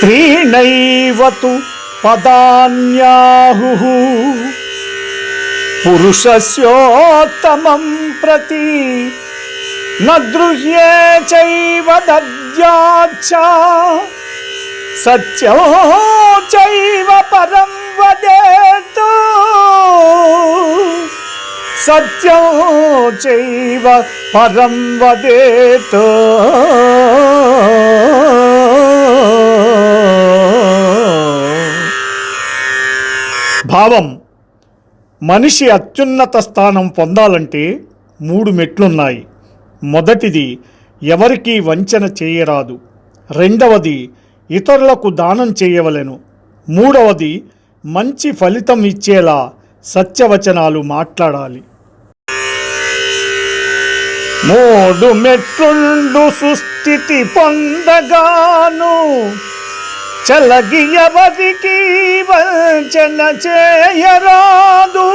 స్త్రీణైవ పదాన్యాహు పురుషస్యోత్తమం ప్రతి నృహ్యే చైవ చైవ పరం వదేతు. సత్యం చైవ పరం వదేతో. భావం మనిషి అత్యున్నత స్థానం పొందాలంటే మూడు మెట్లున్నాయి. మొదటిది ఎవరికీ వంచన చేయరాదు. రెండవది ఇతరులకు దానం చేయవలెను. మూడవది మంచి ఫలితం ఇచ్చేలా సత్యవచనాలు మాట్లాడాలి. మూడు మెట్లుండు సుస్థితి పొందగాను. చలగి ఎవరికి చెన్న చేయరాదు.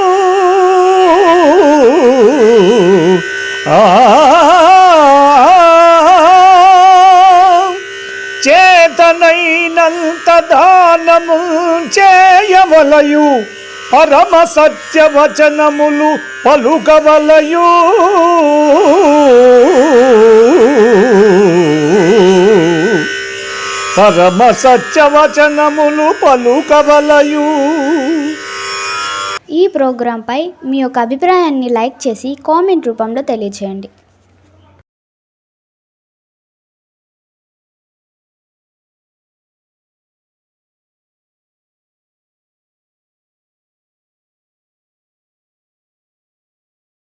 చేతనైనంత దానము చేయవలయు. పరమ సత్యవచనములు పలుకవలయూ. పరమ సత్యవచనములు పలుకవలయు ఈ ప్రోగ్రాంపై మీ యొక్క అభిప్రాయాన్ని లైక్ చేసి కామెంట్ రూపంలో తెలియజేయండి